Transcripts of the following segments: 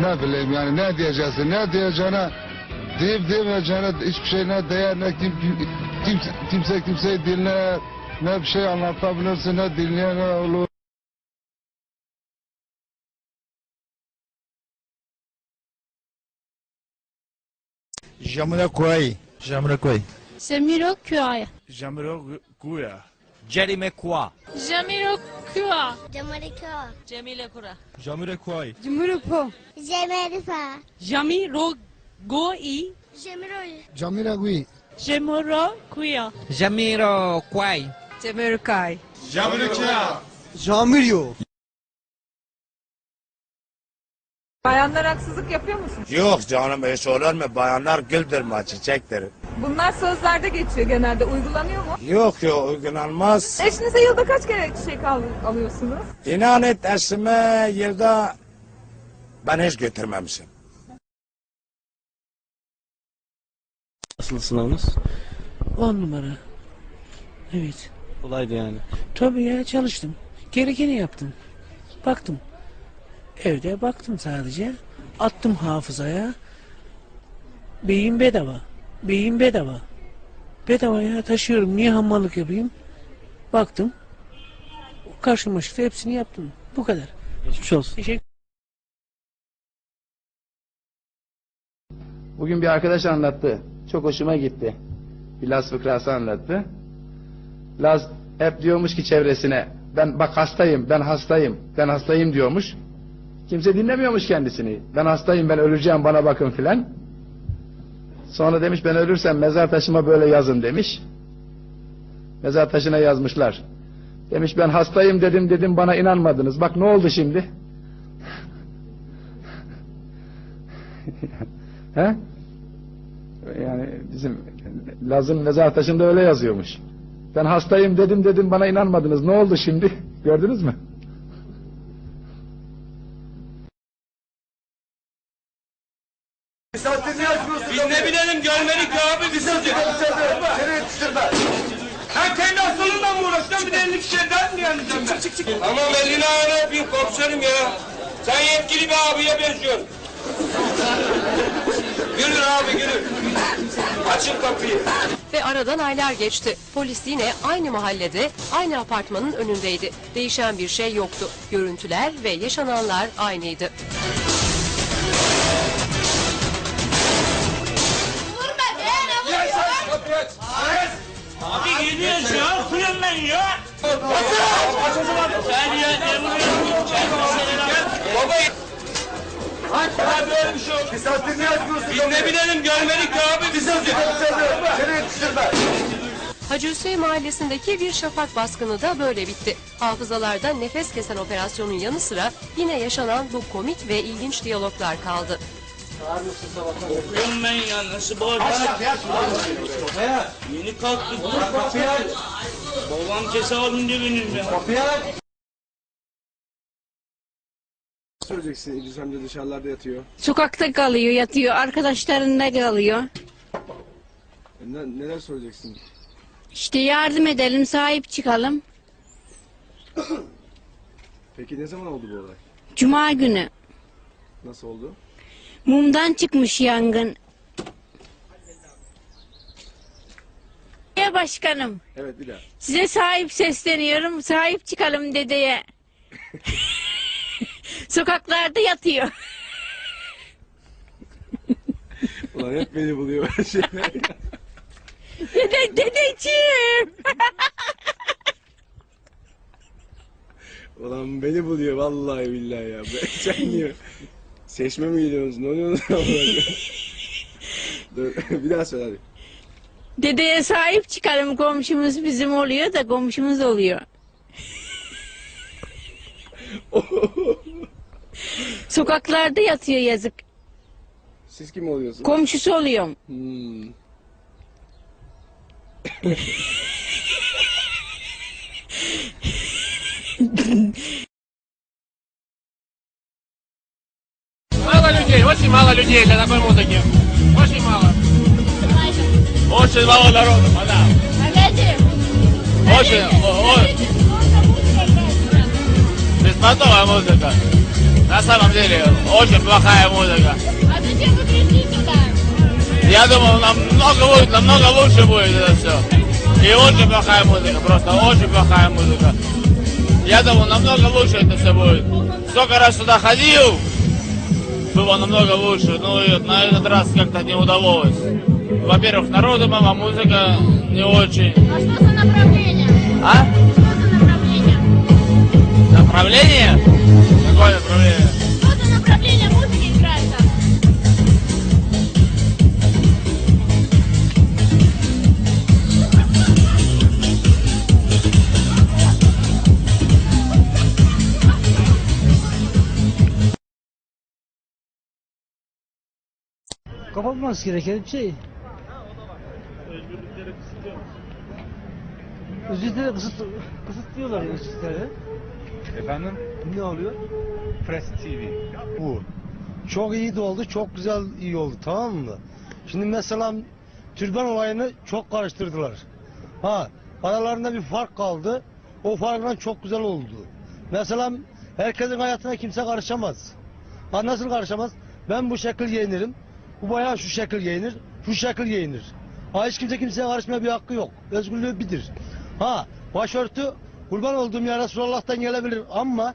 ne bileyim yani ne diyeceksin ne diyeceğine deyip demeyeceğine hiçbir şey ne değer ne kim, kim- kimse, kimse kimseyi dinler ne bir şey anlatabilirsin ne dinleyen ne olur. Jamiroquai. Jamiroquai. Jamiroquai. Jamiroquai. Jerimequa. Jamiroquai. Jamaica. Cemile Kura. Jamiroquai. Jamiroquai. Jamaica. Jamiroquai. Jamiroy. Camiragui. Jamiroquai. Jamiroquai. Jamiroquai. Jamirio. Bayanlar haksızlık yapıyor musun? Yok canım hiç olur mu? Bayanlar güldürme çiçektir. Bunlar sözlerde geçiyor genelde. Uygulanıyor mu? Yok yok uygulanmaz. Eşinize yılda kaç kere çiçek al- alıyorsunuz? İnan et eşime yılda ben hiç götürmemişim. Nasıl sınavınız? On numara. Evet. Kolaydı yani. Tabii ya çalıştım. Gerekeni yaptım. Baktım. Evde baktım sadece. Attım hafızaya. Beyin bedava. Beyin bedava. Bedava ya taşıyorum. Niye hamallık yapayım? Baktım. Karşıma çıktı. Hepsini yaptım. Bu kadar. Geçmiş olsun. Teşekkür Bugün bir arkadaş anlattı. Çok hoşuma gitti. Bir Laz fıkrası anlattı. Laz hep diyormuş ki çevresine ben bak hastayım, ben hastayım, ben hastayım diyormuş. Kimse dinlemiyormuş kendisini. Ben hastayım, ben öleceğim, bana bakın filan. Sonra demiş ben ölürsem mezar taşıma böyle yazın demiş. Mezar taşına yazmışlar. Demiş ben hastayım dedim dedim bana inanmadınız. Bak ne oldu şimdi? He? Yani bizim Laz'ın mezar taşında öyle yazıyormuş. Ben hastayım dedim dedim bana inanmadınız. Ne oldu şimdi? Gördünüz mü? Biz bilelim görmedik ya abi biz sizi. Seni yetiştirme. Sen kendi hastalığınla mı uğraşacaksın bir de elini kişiden mi yanacağım ben? Çık çık çık. Tamam elini ayağını öpeyim komiserim ya. Sen yetkili bir abiye benziyorsun. Gülün abi gülün. Açın kapıyı. Ve aradan aylar geçti. Polis yine aynı mahallede, aynı apartmanın önündeydi. Değişen bir şey yoktu. Görüntüler ve yaşananlar aynıydı. Abi gidiyoruz ya. Kuyum ben ya. Aç o zaman. Sen ya ne vuruyorsun? Gel. Baba. Aç. Böyle bir şey olur. Biz ne yapıyorsun? Biz ne bilelim görmedik ya abi sizi. Seni yetiştirme. Hacı Hüseyin mahallesindeki bir şafak baskını da böyle bitti. Hafızalarda nefes kesen operasyonun yanı sıra yine yaşanan bu komik ve ilginç diyaloglar kaldı. Kuyum ben ya nasıl bağıracağım? Yeni kalktık. Kapıyı aç. Babam kese alınca benim ya. Söyleyeceksin İdris amca dışarılarda yatıyor. Sokakta kalıyor, yatıyor. Arkadaşlarında kalıyor. E, Ne, neler söyleyeceksin? İşte yardım edelim, sahip çıkalım. Peki ne zaman oldu bu olay? Cuma günü. Nasıl oldu? Mumdan çıkmış yangın. Ya başkanım, Evet daha. size sahip sesleniyorum. Sahip çıkalım dedeye. Sokaklarda yatıyor. Ulan hep beni buluyor böyle şeyler. Dede, dedeciğim. Ulan beni buluyor vallahi billahi ya. Sen niye? Seçme mi gidiyorsunuz? Ne? Dur bir daha söyle hadi. Dedeye sahip çıkalım. Komşumuz bizim oluyor da komşumuz oluyor. Sokaklarda yatıyor yazık. Siz kim oluyorsunuz? Komşusu oluyorum. Hmm. очень мало людей для такой музыки. Очень мало. Очень мало народу, да. Очень, о- о- беспонтовая музыка. На самом деле, очень плохая музыка. А зачем вы сюда? Я думал, намного лучше, намного лучше будет это все. И очень плохая музыка, просто очень плохая музыка. Я думал, намного лучше это все будет. Сколько раз сюда ходил, было намного лучше. Ну и на этот раз как-то не удалось. Во-первых, народу мало, музыка не очень. А что за направление? А? Что за направление? Направление? Какое направление? Что за направление музыки Kapatması gereken bir şey. Özgürlükleri kısıt, kısıtlıyorlar özgürlükleri. Efendim? Ne oluyor? Press TV. bu. Çok iyi de oldu, çok güzel iyi oldu tamam mı? Şimdi mesela türban olayını çok karıştırdılar. Ha, aralarında bir fark kaldı. O farkla çok güzel oldu. Mesela herkesin hayatına kimse karışamaz. Ha nasıl karışamaz? Ben bu şekil giyinirim. Bu bayağı şu şekil giyinir, şu şekil giyinir. Ha hiç kimse kimseye karışmaya bir hakkı yok. Özgürlüğü bilir. Ha başörtü kurban olduğum ya Resulullah'tan gelebilir ama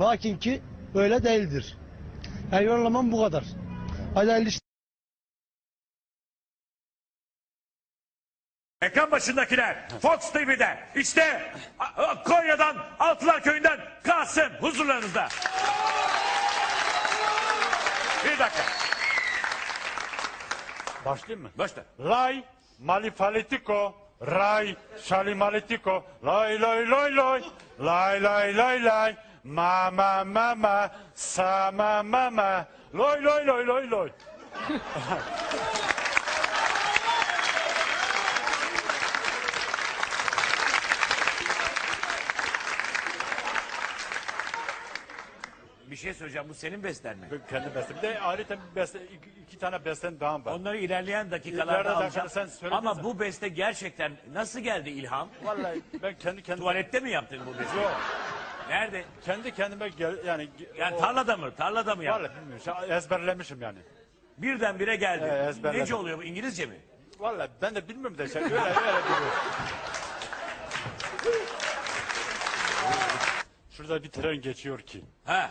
lakin ki öyle değildir. Yani yorumlamam bu kadar. Hadi. Ekran başındakiler Fox TV'de işte Konya'dan Altılar Köyü'nden Kasım huzurlarınızda. Bir dakika. Başlayayım mı? Başla. Lay malifalitiko Ray şalimaletiko Lay lay lay lay. Lay lay lay lay. Ma ma ma ma. Sa ma ma ma. Loy loy loy loy loy şey söyleyeceğim. Bu senin beslen mi? Kendi bestem. Bir de ayrıca bir beste, iki, iki tane bestem daha var. Onları ilerleyen dakikalarda İleride alacağım. dakikada sen Ama bu beste gerçekten nasıl geldi ilham? Vallahi ben kendi kendime... Tuvalette mi yaptın bu besteyi? Yok. Nerede? Kendi kendime gel, yani... Yani o- tarlada mı? Tarlada mı yaptın? Vallahi bilmiyorum. Şey, ezberlemişim yani. Birdenbire geldi. Evet, ezberledim. Nece oluyor bu? İngilizce mi? Vallahi ben de bilmiyorum da şey öyle öyle biliyorum. Şurada bir tren geçiyor ki. Ha.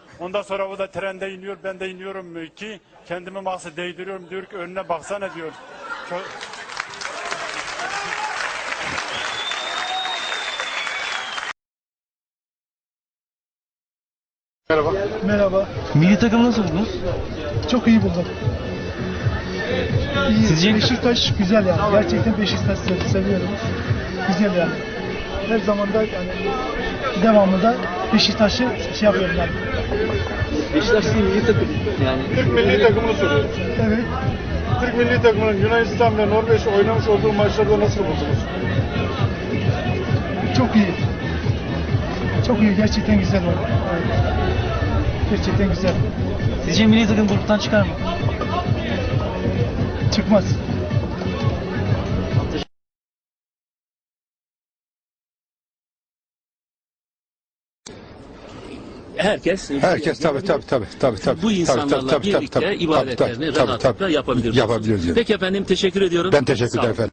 ondan sonra o da trende iniyor ben de iniyorum ki kendimi maksat değdiriyorum diyor ki önüne baksana diyor. Çok... Merhaba. Merhaba. Milli takım nasıl buldunuz? Çok iyi buldum. İyi. Sizce- Beşiktaş güzel yani. Gerçekten Beşiktaş se- seviyorum. Güzel yani. Her zaman da yani devamlı da Beşiktaş'ı şey yapıyorum yani. Beşiktaş değil milli takım. Yani Türk milli takımını soruyorum. Evet. Türk milli takımının Yunanistan ve Norveç oynamış olduğu maçlarda nasıl buldunuz? Çok iyi. Çok iyi. Gerçekten güzel oldu. Evet. Gerçekten güzel. sizce milli takım gruptan çıkar mı? Çıkmaz. Herkes Herkes tabii tabii tabii tabii tabii. bu insanlarla birlikte ibadetlerini rahatlıkla yapabilir. Yapabilir. Peki efendim teşekkür ediyorum. Ben teşekkür ederim efendim.